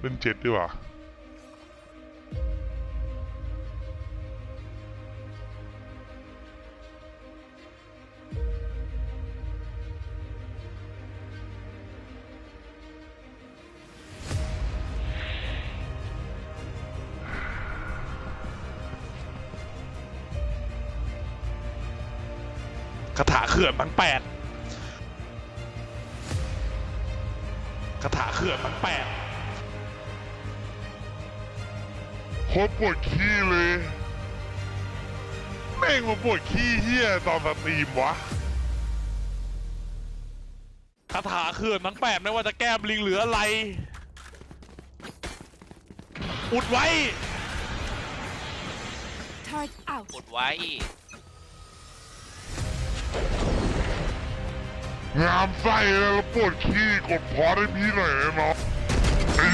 เล่นเจ็ดดีกว่าคาถาเขื่อนบางแปดคาถาเขื่อนบางแปด โคตรปวดขี้เลยแม่งมาปวดขี้เฮียตอนสตรีมวะคาถาเขื่อนบางแปดไม่ว่าจะแก้มลิงหรืออะไร อุดไว้ Turret out. กดไว้ งามไส้แล้วปวดขี้กดพอได้พี่หน่อยนะน้อง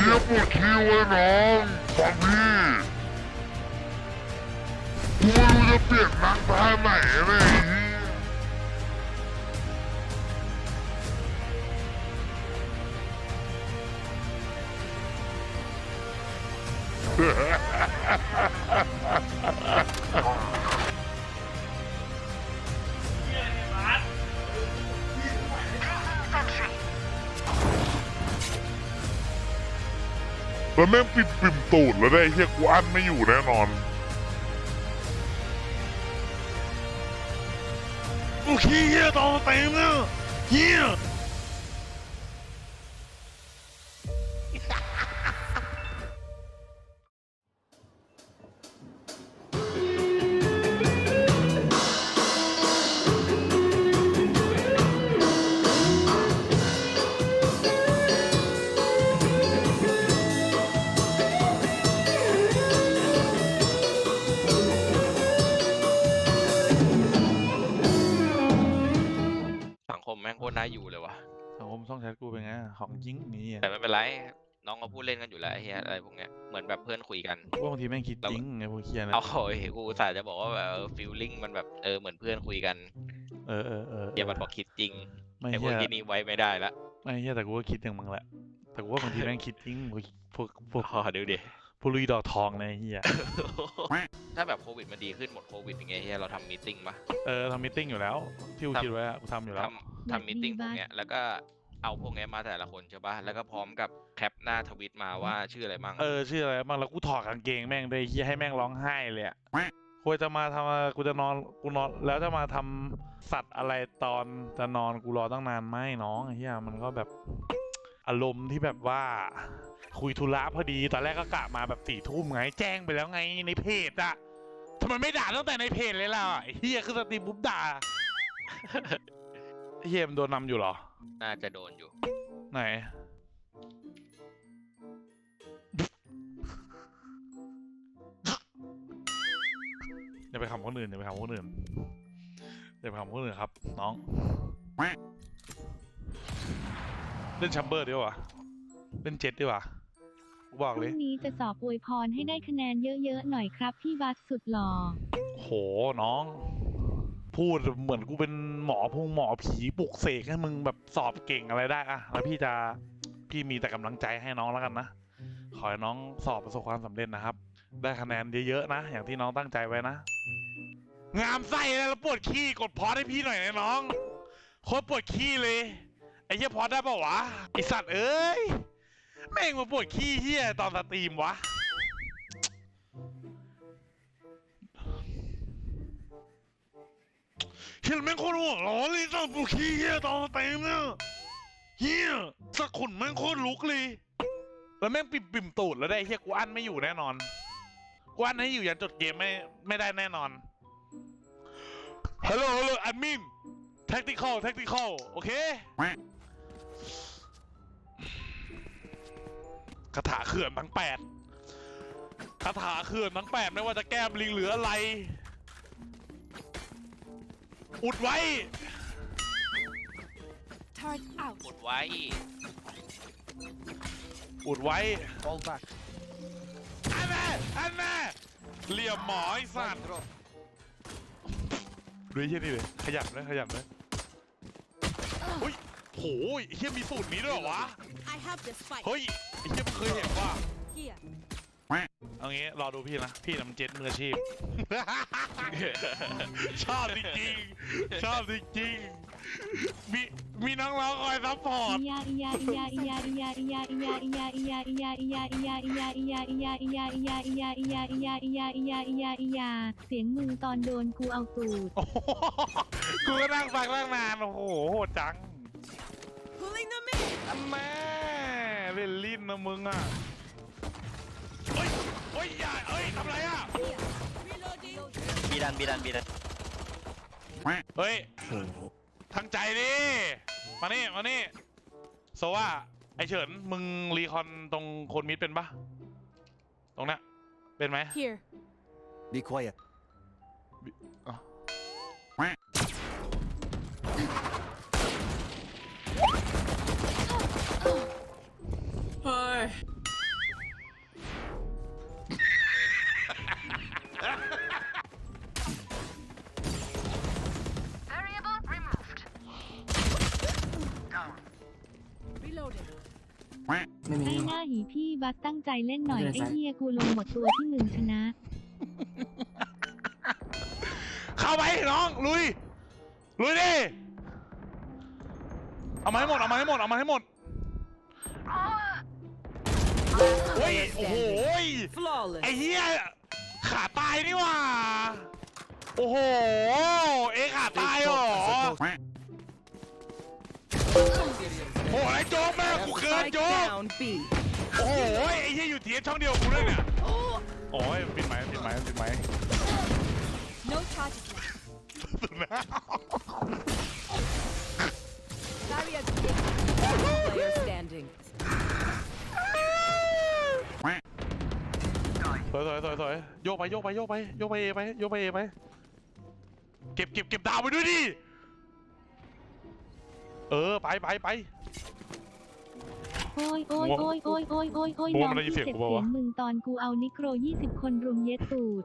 ลี้ยปวดขี้ไว้น้องฟังพี่กูไม่รู้จะเปลี่ยนนังท่าไหนเลยไอ้เหี้ย แล้วแม่งปิดปิ่มตูดแล้วได้เฮียกูอั้นไม่อยู่แน่นอนกูขี้เฮียตอนเต็มเนี่ยเหี้ย ไงของจริงนี่อะแต่ไม่เป็นไร น้องก็พูดเล่นกันอยู่แล้วไอ้เฮียอะไรพวกเนี้ยเหมือนแบบเพื่อนคุยกันว่าบางทีแม่งคิดจริงไงพวกเคียนะเอาโอ้ยกูอุตสาห์จะบอกว่าแบบฟีลลิ่งมันแบบเออเหมือนเพื่อนคุยกันเออเออเออเฮียมันบอกคิดจริงไม่ไอ้พวเฮีกยที่นี่ไว้ไม่ได้ละไม่เฮียแต่กูก็คิดอย่างมึงแหละแต่กูว่าบางทีแม่งคิดจริงพวกพวกพวกอ๋อดูดิพวกลุยดอกทองเลยเฮียถ้าแบบโควิดมันดีขึ้นหมดโควิดอย่างเงี้ยเฮียเราทำมีติ้งปะเออทำมิทติ้งอยู่แล้วที่กูทำคิดไว้อะกูทำอยู่แล้วทำทำมีติ้งพวกเนี้ยแล้วก็ เอาพวกเนี้ยมาแต่ละคนใช่ปะแล้วก็พร้อมกับแคปหน้าทวิตมาว่าชื่ออะไรมั่งเออชื่ออะไรบ้างแล้วกูถอดกางเกงแม่งเลยเฮียให้แม่งร้องไห้เลยอะกูจะมาทำอะไรกูจะนอนกูนอนแล้วจะมาทำสัตว์อะไรตอนจะนอนกูรอตั้งนานไม่น้องไอ้เฮียมันก็แบบ อารมณ์ที่แบบว่า คุยธุระพอดีตอนแรกก็กะมาแบบสี่ทุ่มไงแจ้งไปแล้วไงในเพจอะทำไมไม่ด่าตั้งแต่ในเพจเลยล่ะไอ้เฮียคือสตรีมปุ๊บด่าไอ้ เฮียมนโดนนำอยู่เหรอ น่าจะโดนอยู่ ไหน อย่าไปขำคนอื่นอย่าไปขำคนอื่นอย่าไปขำคนอื่นครับ น้อง เล่นแชมเบอร์ดีกว่าเล่นเจ็ดดีกว่ากูบอกพเลรุ่ย งนี้จะสอบอวยพรให้ได้คะแนนเยอะๆหน่อยครับพี่บัสสุดหล่อ โหน้อง พูดเหมือนกูเป็น หมอพุงหมอผีปลุกเสกให้มึงแบบสอบเก่งอะไรได้อะแล้วพี่จะพี่มีแต่กำลังใจให้น้องแล้วกันนะขอให้น้องสอบประสบความสำเร็จนะครับ ได้คะแนนเยอะๆนะ อย่างที่น้องตั้งใจไว้นะ งามไส้แล้วปวดขี้กดพอให้พี่หน่อยนะน้องโคตรปวดขี้เลยไอ้เหี้ยพอได้ปะวะไอสัตว์เอ้ยแม่งมาปวดขี้เหี้ยตอนสตรีมวะ เห็นแม่งโคตรหัวร้อนเลยตอนปวดขี้เหี้ยตอนสตรีมเนี่ยเหี้ยสักขนแม่งโคตรลุกเลย แล้วแม่งปิ่มปิ่มตูดแล้วได้เฮียกูอั้นไม่อยู่แน่นอนกูอั้นให้อยู่ยันจดเกมไม่ไม่ได้แน่นอนฮัลโหลฮัลโหลแอดมินแท็กติคอลแท็กติคอลโอเคคาถาเขื่อนทั้งแปดคาถาเขื่อนทั้งแปดไม่ว่าจะแก้มลิงหรืออะไร อุดไว้ Turret out. กดไว้ อุดไว้อันแน่อันแน่เหลี่ยมหมอไอ้สัตว์ดูไอ้เฮียนี่เลยขยับเลยขยับเลยอุ้ยโหยเฮียมีสูตรนี้ด้วยเหรอวะ I have this fight. เฮ้ยไอ้เฮียมึงเคยเห็นว่า Here. เอางี้รอดูพี่นะ พี่น้ำเจ็ดมืออาชีพ ชอบจริงชอบจริงมีมีน้องๆคอยซัพพอร์ต เสียงมึงตอนโดนกูเอาตูด โอ้โหกูก็นั่งฟังตั้งนาน โอ้โหโหดจัง Pulling them in. อันแม่เล่นลิ้นนะมึงอะ เฮ้ยอย่าเฮ้ยทำไรอะ Here. Reloading. บีดันบีดันบีดันเฮ้ยทั้งใจดิมานี่มานี่โซว่าไอเฉินมึงรีคอนตรงโคนมิดเป็นปะตรงเนี้ยเป็นไหม Here. Be quiet. พี่บัสตั้งใจเล่นหน่อย ไอ้เฮียกูลงหมดตัวที่มึงชนะ เข้าไปน้องลุยลุยดิเอามาให้หมดเอามาให้หมดเอามาให้หมดโอ้ยโอ้โหย Flawless. ไอ้เหี้ยขาตายนี่หว่าโอ้โหเอะขาตายเหรอโอ้โหไอ้โจ๊กแม่งกูเกินโจ๊ก B. โอ้โหไอ้เหี้ยอยู่เทียช่องเดียวกับกูเลยเนี่ย โอ้ยปิดไหมค์ปิดไหมค์ปิดไหมค์ No charges left. สุดนะ Barrier break. Player standing. สวยสวยสวยสวยโยกไปโยกไปโยกไปโยกไปเอไปโยกไปเอไปเก็บเก็บเก็บดาวไปด้วยดิเออไปไปไป โอ้ยโอ้ยโอ้ยโอ้ยโอ้ยโอ้ยโอ้ยโอ้น้องมันได้ยินที่เสียงเจ็บกูปะเสีวะยงมึงตอนกูเอานิโคร20คนรุมเย็ดตูด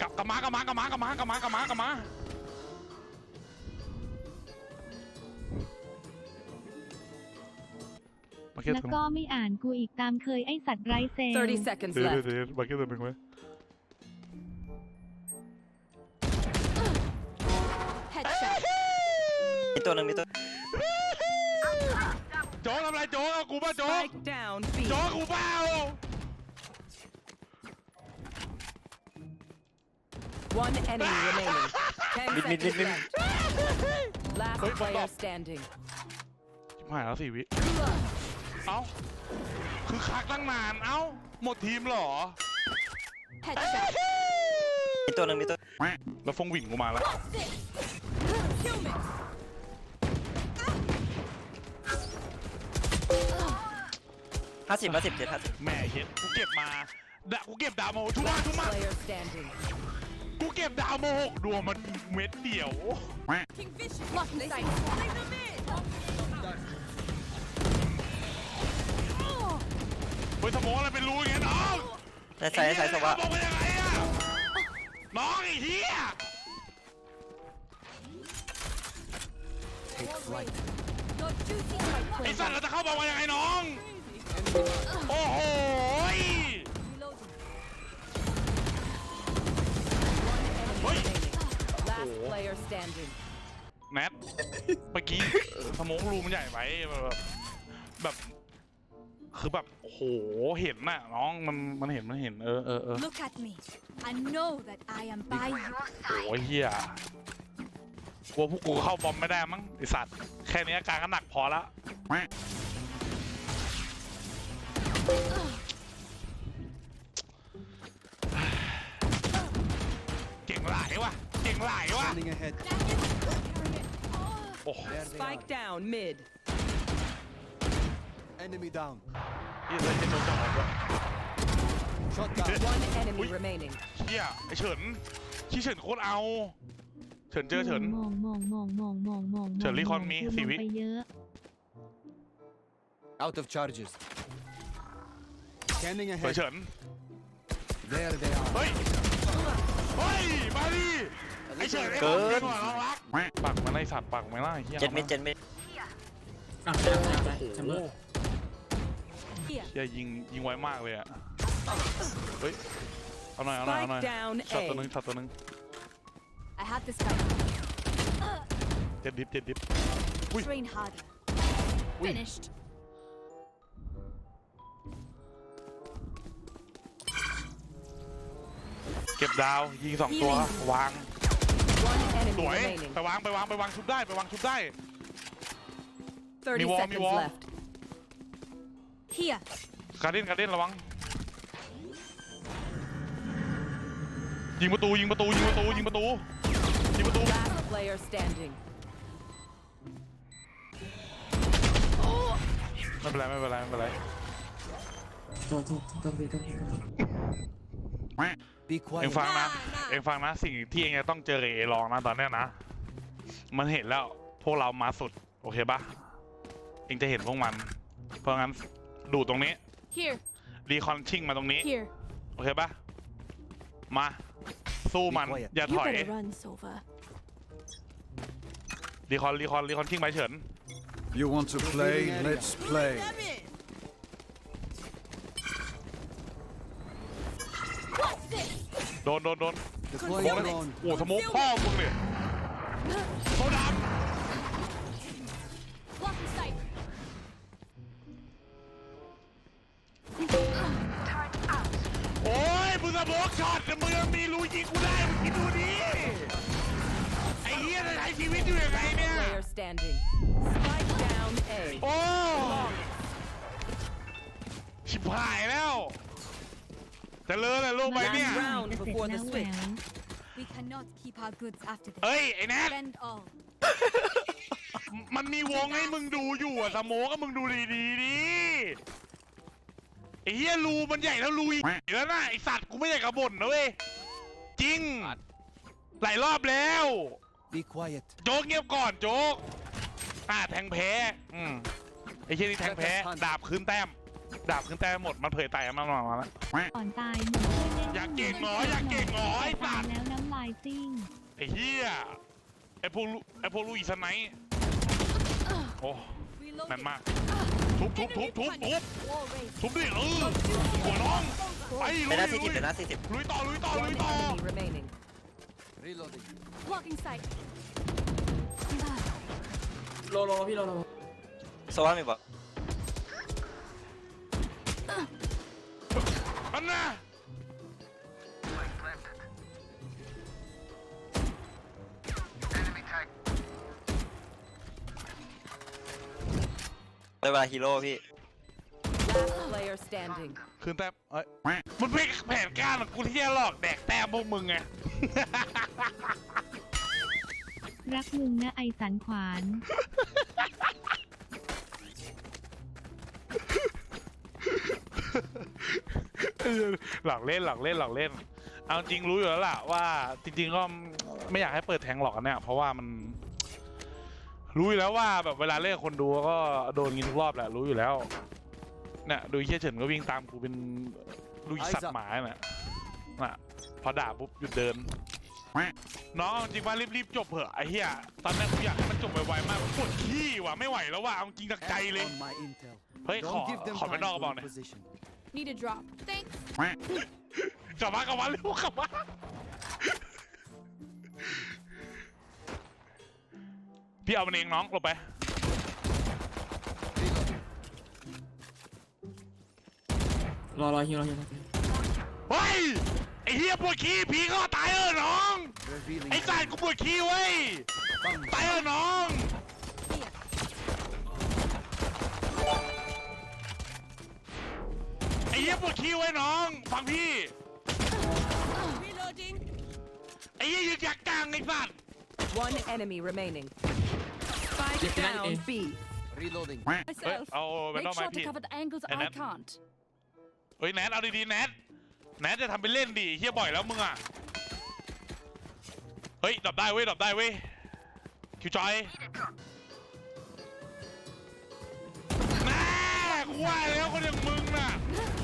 กลับกลับมากลับมากลับมากลับมากลับมากลับมากลับมามาเก็ตแล้วก็ไม่อ่านกูอีกตามเคยไอสัตว์ไร้เซลล์30 seconds เดี๋ยว left. เดี๋ยวมาเก็ตตัวหนึ่งไว้ Headshot. ตัวหนึ่งมีตัวโจ๊กทำอะไรโจ๊กเอากูป่ะโจ๊ก Spike down B. โจ๊กกูเปล่า One enemy remaining. 10 Mid, mid, seconds mid, mid. left. Last Wait, player stop. standing. ชิบหายแล้วสี่วิ เอ้า คือคักตั้งนาน เอ้า หมดทีมเหรอ Headshot. มีตัวหนึ่งมีตัวแล้วฟงหวิ่งกูมาแล้ว Kill me. ห้าสิบห้าสิบเจ็ดห้าสิบแม่เห็ดกูเก็บมาดะกูเก็บดาวมาทุกมาทุก Last มา player standing. กูเก็บดาวมาหกดวงมันเม็ดเดียว Lock in sight. เฮ้ยสมองอะไรเป็นรูอย่างเงี้ยน้องใส่ใส่ใส่สวะบอกไปยังไงอะน้องไอ้เหี้ย Take flight. ไอ้สัตว์เราจะเข้าบอกว่ายังไงน้อง โอ้โหย Enemy Oi. remaining. Last player standing. แนทเมื่อกี้สมองรูมันใหญ่ไปแบบแบบ คือแบบโอ้โหเห็นน่ะน้องมันมันเห็นมันเห็นเออเออเออ Look at me and know that I am by your โอ้ยเฮีย กลัวพวกกูเข้าบอมไม่ได้มั้งไอสัตว์แค่นี้อาการก็หนักพอละเก่งหลายวะเก่งหลายวะ Running ahead. โอ้โห There they Spike down mid. are. Enemy down. ยี่เลยจะโดนจับออกด้วย Shot down. One enemy Ui. remaining. เฮียไอเฉินชี้เฉินโคตรเอา เฉินเจอเฉิน มองมองมองมองมองมองเฉินรีคอนมีกูสี่ลงวิไปเยอะ Out of charges. Scanning เฮ้ย ahead. เฉิน There they are. เฮ้ย เฮ้ย มาดิ ไออ้เฉินไอ้เกินของจริงว่ะน้องรักปักมันไอสัตว์ปักมันไล่เฮียเจ็ดเม็ดเจ็ดเม็ดอะยังยังได้แชมเบอร์ Here. เฮียยิงยิงไวมากเลยอะเฮ้ย เอาหน่อยเอาหน่อยเอาหน่อย Spike down ช็อตตัวหนึง A. ช็อตตัวหนึง I had this fight. เจ็ดดิฟเจ็ดดิฟ Train harder. Finished. เก็บดาวยิงสองตัววาง One enemy สวย remaining. ไปวางไปวางไปวางชุบได้ไปวางชุบได้ 30 Me wall, me seconds wall. left. Here. การเด่นการเด่นระวัง ยิงประตูยิงประตูยิงประตูยิงประตูยิง ประตู Last player standing. ไม่เป็นไรไม่เป็นไรไม่เป็นไรโทษโทษโทษพี่โทษพี่โทษ Be เอง quiet. ฟังนะ เองฟังนะสิ่งที่เองจะต้องเจอกับเอลองนะตอนเนี้ยนะ มันเห็นแล้วพวกเรามาสุด โอเคปะเองจะเห็นพวกมัน เพราะงั้นดูตรงนี้ Here. รีคอนชิ่งมาตรงนี้ Here. โอเคปะมา สู้มัน อย่า You ถอย better run, Sova. รีคอนรีคอนรีคอนชิ่งไปเฉิน You want to play? Let's play. โดนโดนโดน Deploy โดน drone. โอ้สโมกพ่อมึงเลยเขาด Blocking sight. ำโอ้ยมึงสโมกช็อตแต่มึงยังมีรูยิงกูได้มึงคิดดูดิไอ้เหี้ยจะใช้ชีวิตอยู่ยังไงเนี่ย Player standing. Spike down A. โอ้ ชิบหายแล้วเจะเลิศเลยลูกไปเนี่ย Last round จะเสร็จ before แล้ the วแหว switch. ว We cannot keep our goods after this. เฮ้ย ไอ้แนท Spend all. มันมีวงให้มึงดูอยู่อะสโมก็มึงดูดีๆดิไอ้เหี้ยรูมันใหญ่แล้วรูอีกแล้วนะไอ้สัตว์กูไม่อยากกระบ่นนะเว้ย จริง หลายรอบแล้ว Be quiet. โจ๊กเงียบก่อนโจ๊กอ่าแทงแพ้อืมไอ้เชี่ยนี่แทงแพ้ดาบคืนแต้ม ดาบคืนแต้มหมดมันเผยไต่มามามาแล้ว ก่อนตายมึงช่วยเล่นอยากเก่งเหรออยากเก่งเหรอไอ้สัตายตว์ แล้วน้ำลายซิ่งไอ้เหี้ยไอ้พวกลูไอ้พวกลูกอีสไนท์โอ้ Reloading. แม่นมาก ทุบทุบทุบทุบทุบ Wall raised. ทุบดิเออหัวน้องไปลุเป็นยหน้าสี่ลุสิบยเป็นหน้าสี่สิบลุยต่อลุยต่อลุ One ยต่อ enemy remaining. Reloading. Blocking sight. โลโลพี่โลโลโซว่ามีบอกอันน่ะได้เวลาฮีโร่พี่ Last player standing. คืนแต้มเอ้ยมันเป็นแผนการของกูที่จะหลอกแดกแต้มพวกมึงไง รักมึงนะไอสันขวาน หลอกเล่นหลอกเล่นหลอกเล่น เอาจริงรู้อยู่แล้วล่ะว่าจริงๆก็ไม่อยากให้เปิดแทงหลอกเนี่ย เพราะว่ามัน รู้อยู่แล้วว่าแบบเวลาเล่นกับคนดูก็โดนกินทุกรอบแหละรู้อยู่แล้วเนี่ยดูเฮียเฉินก็วิ่งตามกูเป็นลูกสัตว์หมาเนี่ยน่ะพอด่าปุ๊บหยุดเดิน น้องเอาจริงว่ารีบๆจบเถอะไอ้เหี้ยตอนแรกกูอยากให้มันจบไวๆมากปวดขี้ว่ะไม่ไหวแล้วว่ะเอาจริงจากใจเลย On my intel. เฮ้ยขอ Don't give them ขอไปนอกกระ time บอก to หน่อย reposition. Need a drop. Thanks. กลับมากลับมาเร็วกลับมาพี่เอามันเองน้องหลบไป รอรอฮิวรอฮิวเฮ้ย ไอ้เฮียปวดขี้ผีก็ตายเออน้อง Revealing. ไอ้สัตว์กูปวดขี้เว้ย Bang. ตายเออน้อง ไอ้เฮียปวดขี้ไว้น้อง ฟังพี่ Reloading. ไอ้เฮียยึกยักกลางไอ้สัตว์ One enemy remaining. Spike Yes, can I- down B. Reloading. เฮ้ย Myself. เอาไปนอก Make ไม้ sure to พี่ cover the angles And I then- can't. เฮ้ยแนทเอาดีๆแนทแนทจะทำเป็นเล่นดิเฮียบ่อยแล้วมึงอะ เฮ้ยดับได้เว้ยดับได้เว้ยคิวจอยแน่กูว่าแล้วคนอย่างมึงน่ะ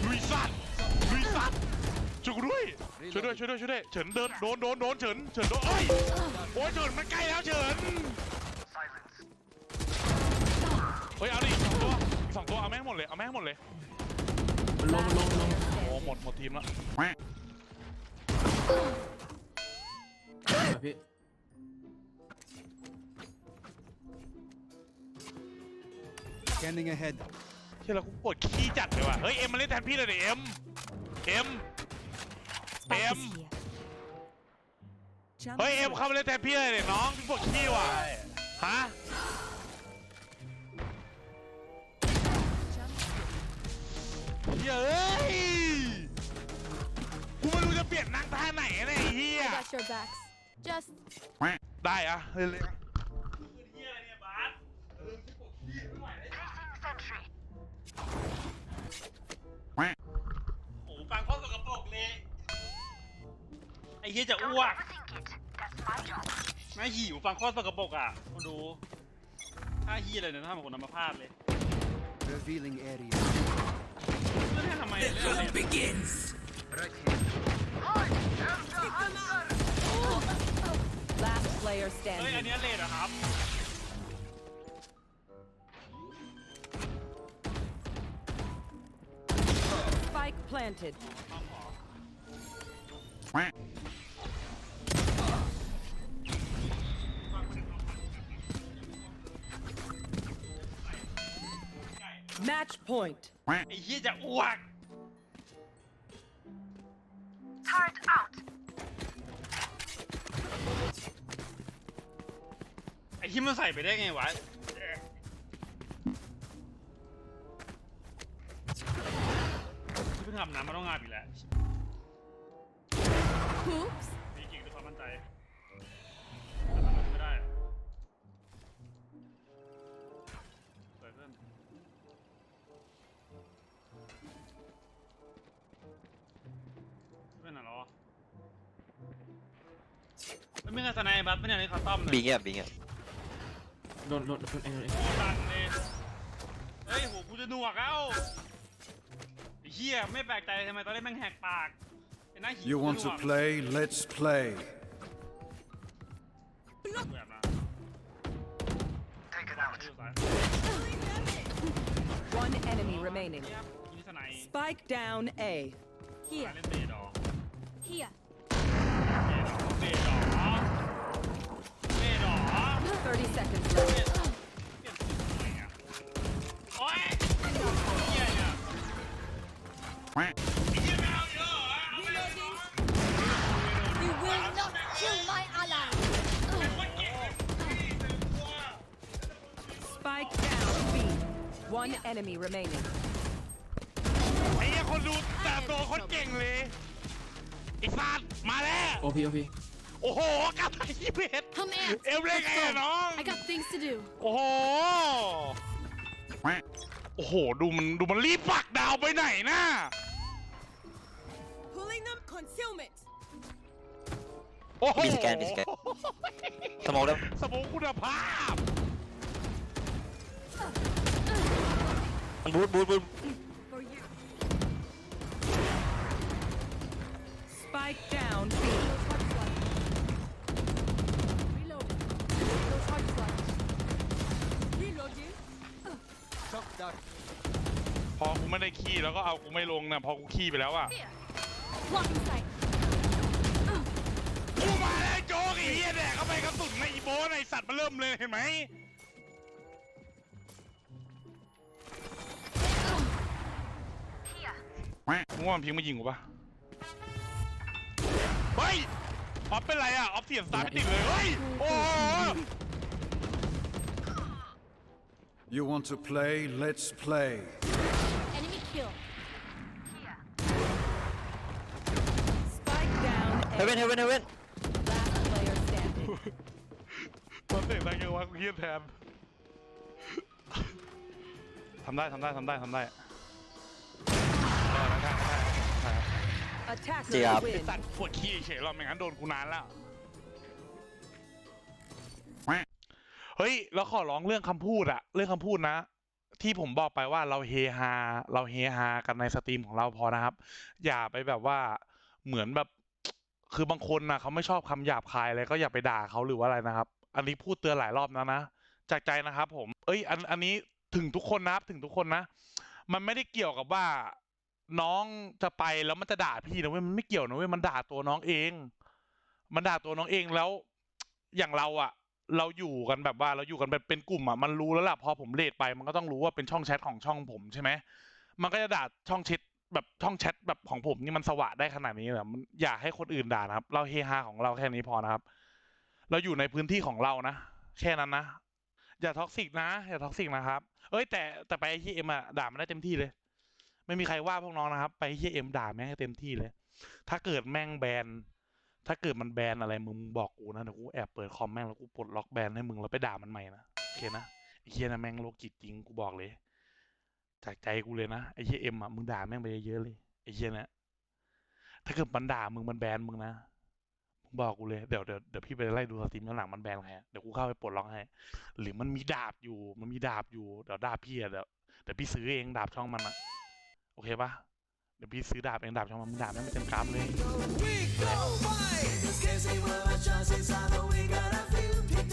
ลุยสัตว์ลุยสัตว์ช่วยกูด้วยช่วยด้วยช่วยด้วยช่วยด้วยเฉินเดินโดนโดนโดนเฉินเฉินโดนเอ้ยโอ้ยเฉินมันใกล้แล้วเฉินเฮ้ยเอาดิอีกสองตัวอีกสองตัวเอาแม่งหมดเลยเอาแม่งหมดเลยมันลงมันลงมันลงโอ้หมดหมดทีมแล้ว อะพี่ Scanning ahead. เชื่อแล้วกูปวดขี้จัดเลยว่ะ เฮ้ย เอ็มมาเล่นแทนพี่เลยดิเอ็ม เอ็ม Spike Em. is here. เฮ้ยเอ็มเข้ามาเล่นแทนพี่เลยดิน้องพี่ปวดขี้ว่ะ ฮะเฮ้ยกูไม่รู้จะเปลี่ยนนั่งท่าไหนเลยไอ้เฮีย I got your backs. Just ได้อะเล่นเลยโอ้ฟังข้อสกปรกเลยไอ้เหี้ยจะอ้วกไม่หิวฟังข้อสกปรกอะมาดูถ้าเหี้ยอะไรเนี่ยถ้ามันคนนำมาพลาดเลย Revealing area. เล่นทำไมเล่นอะไร Begins. Last player เฮ้ย อัน standing. เนี้ยเลดอะครับ Spike planted. Match point. ไอ้เหี้ยจะอ้วกไอ้ ที่มันใส่ไปได้ไงวะเพิ่งทำน้ำมาต้องงานอีกแล้วมีกิ่งด้วยความมั่นใจแต่ทำอะไรไม่ได้เปิดเพิ่มเป็นอะไรหรอไม่มีใครสนายบัตไม่เนี่ยนี่เขาต้อมเลย บิงอะบิงอะ โดนโดนโดนเองโดนเองตันเลยเฮ้ยโหกูจะหนวกแล้วไอ้เหี้ยไม่แปลกใจทำไมตอนแรกแม่งแหกปากไอ้หน้าหิว You want to play? Let's play. แบบนะ Take it out One enemy remaining. ยิงสไนด์ Spike down A. สาย Here. เล่นเบดอ Here. 30 seconds เบ left. ดอเปลี่ยนสีทำไมอะโอ๊ยเหี้ยเนี่ยไอ้เหี้ยไม่เอาเยอะอะเอาไปเลย You will not kill my ally. Spike down B. One enemy remaining. ไอ้เหี้ยคนดูแต่ตัวคนเก่งเลยไอ้สัตว์มาแล้ว โอพีโอพี โอ้โหกลับไปที่เพชร Come in. เอ็มเล่นไงอะน้อง I got things to do. โอ้โห โอ้โห ดูมันดูมันรีบปักดาวไปไหนนะ Pulling them. Concealment. โอ้โหมีสแกนมีสแกน สมองแล้วสมองคุณภาพ มันบูทบูทบูท For you. Spike down B. Reloading. No charge slot. Reloading. Shock dart. พอกูไม่ได้ขี้แล้วก็เอากูไม่ลงนะพอกูขี้ไปแล้วอะ Here. Blocking sight. กูมาแล้วโจ๊กไอ้เหี้ยแดกเข้าไปกระสุนในอีโบนไอ้สัตว์มันเริ่มเลยเห็นไหม มึงว่ามันพิงมายิงกูปะเฮ้ย ออฟเป็นไรอะออฟเสียงสตาร์ทไม่ติดเลย เฮ้ย โอ้โห You want to play? Let's play. Enemy kill. Spike down เฮเว่น A. เฮเว่นเฮเว่น Last player standing. มันเสียงดังยังวะกูเครียดแทนทำได้ทำได้ทำได้ทำได้ได้ได้ได้ได้ Attacker Yeah. ไอ win. สัตว์ปวดขี้เฉยหรอกไม่งั้นโดนกูนานแล้ว เฮ้ยเราขอร้องเรื่องคำพูดอะเรื่องคำพูดนะ ที่ผมบอกไปว่าเราเฮฮาเราเฮฮากันในสตรีมของเราพอนะครับ อย่าไปแบบว่าเหมือนแบบ คือบางคนนะเขาไม่ชอบคำหยาบคายอะไรก็อย่าไปด่าเขาหรือว่าอะไรนะครับ อันนี้พูดเตือนหลายรอบแล้วนะจากใจนะครับ ผม เอ้ย อันอันนี้ถึงทุกคนนะครับถึงทุกคนนะ มันไม่ได้เกี่ยวกับว่าน้องจะไปแล้วมันจะด่าพี่นะเว้ยมันไม่เกี่ยวนะเว้ยมันด่าตัวน้องเอง มันด่าตัวน้องเองแล้ว อย่างเราอะ เราอยู่กันแบบว่าเราอยู่กันแบบเป็นกลุ่มอะมันรู้แล้วล่ะพอผมเลทไป มันก็ต้องรู้ว่าเป็นช่องแชทของช่องผมใช่ไหมมันก็จะด่าช่องแชทแบบช่องแชทแบบของผมนี่มันสว่าได้ขนาดนี้เหรอมันอย่าให้คนอื่นด่านะครับ เราเฮฮาของเราแค่นี้พอนะครับ เราอยู่ในพื้นที่ของเรานะแค่นั้นนะอย่าท็อกซิกนะอย่าท็อกซิกนะครับ เอ้ยแต่แต่ไปที่เอ็มอะด่ามันได้เต็มที่เลย ไม่มีใครว่าพวกน้องนะครับ ไปที่เอ็มด่าแม่งให้เต็มที่เลย ถ้าเกิดแม่งแบน ถ้าเกิดมันแบนอะไรมึงบอกกูนะเดี๋ยวกูแอบเปิดคอมแม่งแล้วกูปลดล็อกแบนให้มึงแล้วไปด่ามันใหม่นะโอเคนะไอ้เฮียนะแม่งโลกจิตจริงกูบอกเลย จากใจกูเลยนะไอ้เฮียเอ็มอะมึงด่าแม่งไปเยอะๆเลยไอ้เฮียนะถ้าเกิดมันด่ามึงมันแบนมึงนะมึงบอกกูเลยเดี๋ยวเดี๋ยวเดี๋ยวพี่ไปไล่ดูสตรีมย้อนหลังมันแบนใครอะเดี๋ยวกูเข้าไปปลดล็อกให้หรือมันมีดาบอยู่ มันมีดาบอยู่เดี๋ยวดาบพี่อะเดี๋ยวเดี๋ยวพี่ซื้อเองดาบช่องมันอะโอเคปะ เดี๋ยวพี่ซื้อดาบเองดาบช่องมันมึงดาบแม่งไม่เต็มกราฟเลย We go by. This case, we will adjust. It's how we gotta feel. Pick